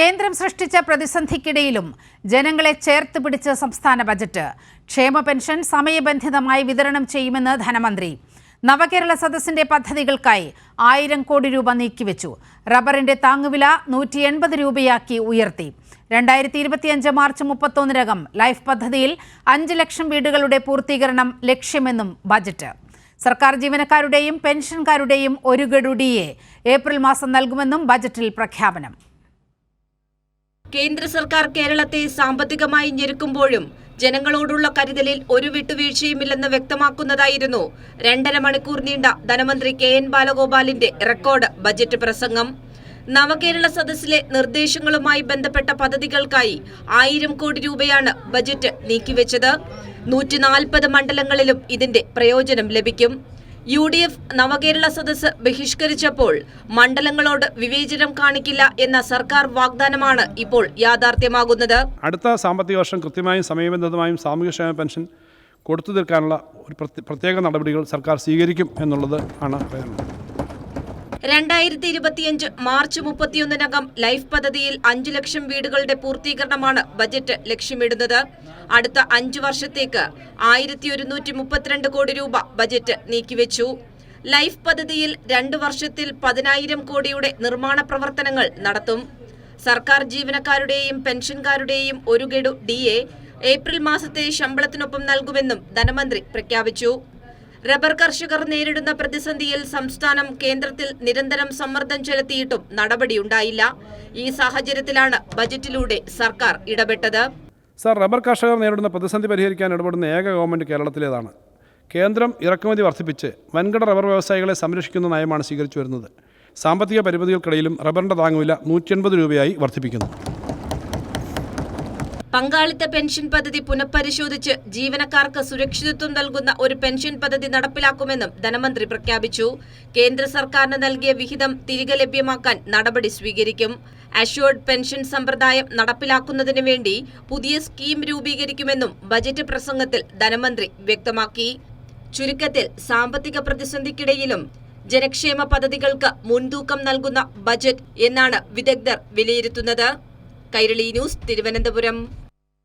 കേന്ദ്രം സൃഷ്ടിച്ച പ്രതിസന്ധിക്കിടയിലും ജനങ്ങളെ ചേർത്ത് പിടിച്ച സംസ്ഥാന ബജറ്റ്. ക്ഷേമ പെൻഷൻ സമയബന്ധിതമായി വിതരണം ചെയ്യുമെന്ന് ധനമന്ത്രി. നവകേരള സദസ്സിന്റെ പദ്ധതികൾക്കായി ആയിരം കോടി രൂപ നീക്കിവെച്ചു. റബ്ബറിന്റെ താങ്ങുവില നൂറ്റി എൺപത് രൂപയാക്കി ഉയർത്തി. രണ്ടായിരത്തി ഇരുപത്തിയഞ്ച് മാർച്ച് മുപ്പത്തൊന്നിനകം ലൈഫ് പദ്ധതിയിൽ അഞ്ച് ലക്ഷം വീടുകളുടെ പൂർത്തീകരണം ലക്ഷ്യമെന്നും ബജറ്റ്. സർക്കാർ ജീവനക്കാരുടെയും പെൻഷൻകാരുടെയും ഒരു ഗഡു ഡി ഏപ്രിൽ മാസം നൽകുമെന്നും ബജറ്റിൽ പ്രഖ്യാപനം. കേന്ദ്ര സർക്കാർ കേരളത്തെ സാമ്പത്തികമായി ഞെരുക്കുമ്പോഴും ജനങ്ങളോടുള്ള കരുതലിൽ ഒരു വിട്ടുവീഴ്ചയുമില്ലെന്ന് വ്യക്തമാക്കുന്നതായിരുന്നു. രണ്ടര മണിക്കൂർ നീണ്ട ധനമന്ത്രി കെ എൻ ബാലഗോപാലിന്റെ റെക്കോർഡ് ബജറ്റ് പ്രസംഗം. നവകേരള സദസ്സിലെ നിർദ്ദേശങ്ങളുമായി ബന്ധപ്പെട്ട പദ്ധതികൾക്കായി ആയിരം കോടി രൂപയാണ് ബജറ്റ് നീക്കിവെച്ചത്. നൂറ്റിനാൽപ്പത് മണ്ഡലങ്ങളിലും ഇതിന്റെ പ്രയോജനം ലഭിക്കും. U D F Navakerala Sadas ബഹിഷ്കരിച്ചപ്പോൾ മണ്ഡലങ്ങളോട് വിവേചനം കാണിക്കില്ല എന്ന സർക്കാർ വാഗ്ദാനമാണ് ഇപ്പോൾ യാഥാർത്ഥ്യമാകുന്നത്. അടുത്ത സാമ്പത്തിക വർഷം കൃത്യമായും സമയബന്ധിതമായും സാമൂഹ്യക്ഷേമ പെൻഷൻ കൊടുത്തു തീർക്കാനുള്ള ഒരു പ്രത്യേക നടപടികൾ സർക്കാർ സ്വീകരിക്കും എന്നുള്ളത് ആണ് രണ്ടായിരത്തി ഇരുപത്തിയഞ്ച് മാർച്ച് മുപ്പത്തിയൊന്നിനകം ലൈഫ് പദ്ധതിയിൽ അഞ്ചു ലക്ഷം വീടുകളുടെ പൂർത്തീകരണമാണ് ബജറ്റ് ലക്ഷ്യമിടുന്നത്. അടുത്ത അഞ്ചു വർഷത്തേക്ക് ആയിരത്തി ഒരുന്നൂറ്റി മുപ്പത്തിരണ്ട് കോടി രൂപ ബജറ്റ് നീക്കിവെച്ചു. ലൈഫ് പദ്ധതിയിൽ രണ്ടു വർഷത്തിൽ പതിനായിരം കോടിയുടെ നിർമ്മാണ പ്രവർത്തനങ്ങൾ നടത്തും. സർക്കാർ ജീവനക്കാരുടെയും പെൻഷൻകാരുടെയും ഒരു ഗഡു ഡി എ ഏപ്രിൽ മാസത്തെ ശമ്പളത്തിനൊപ്പം നൽകുമെന്നും ധനമന്ത്രി പ്രഖ്യാപിച്ചു. റബ്ബർ കർഷകർ നേരിടുന്ന പ്രതിസന്ധിയിൽ സംസ്ഥാനം കേന്ദ്രത്തിൽ നിരന്തരം സമ്മർദ്ദം ചെലുത്തിയിട്ടും നടപടിയുണ്ടായില്ല. ഈ സാഹചര്യത്തിലാണ് ബജറ്റിലൂടെ സർക്കാർ ഇടപെട്ടത്. സർ റബ്ബർ കർഷകർ നേരിടുന്ന പ്രതിസന്ധി പരിഹരിക്കാൻ ഇടപെടുന്ന ഏക ഗവൺമെന്റ് കേരളത്തിലേതാണ്. കേന്ദ്രം ഇറക്കുമതി വർദ്ധിപ്പിച്ച് വൻകിട റബ്ബർ വ്യവസായികളെ സംരക്ഷിക്കുന്ന നയമാണ് സ്വീകരിച്ചു വരുന്നത്. സാമ്പത്തിക പരിമിതികൾക്കിടയിലും റബ്ബറിന്റെ താങ്ങുവില നൂറ്റി രൂപയായി വർദ്ധിപ്പിക്കുന്നു. പങ്കാളിത്ത പെൻഷൻ പദ്ധതി പുനഃപരിശോധിച്ച് ജീവനക്കാർക്ക് സുരക്ഷിതത്വം നൽകുന്ന ഒരു പെൻഷൻ പദ്ധതി നടപ്പിലാക്കുമെന്നും ധനമന്ത്രി പ്രഖ്യാപിച്ചു. കേന്ദ്ര സർക്കാരിന് നൽകിയ വിഹിതം തിരികെ ലഭ്യമാക്കാൻ നടപടി സ്വീകരിക്കും. അഷ്വേർഡ് പെൻഷൻ സമ്പ്രദായം നടപ്പിലാക്കുന്നതിന് വേണ്ടി പുതിയ സ്കീം രൂപീകരിക്കുമെന്നും ബജറ്റ് പ്രസംഗത്തിൽ ധനമന്ത്രി വ്യക്തമാക്കി. ചുരുക്കത്തിൽ സാമ്പത്തിക പ്രതിസന്ധിക്കിടയിലും ജനക്ഷേമ പദ്ധതികൾക്ക് മുൻതൂക്കം നൽകുന്ന ബജറ്റ് എന്നാണ് വിദഗ്ധർ വിലയിരുത്തുന്നത്. കൈരളി ന്യൂസ് തിരുവനന്തപുരം.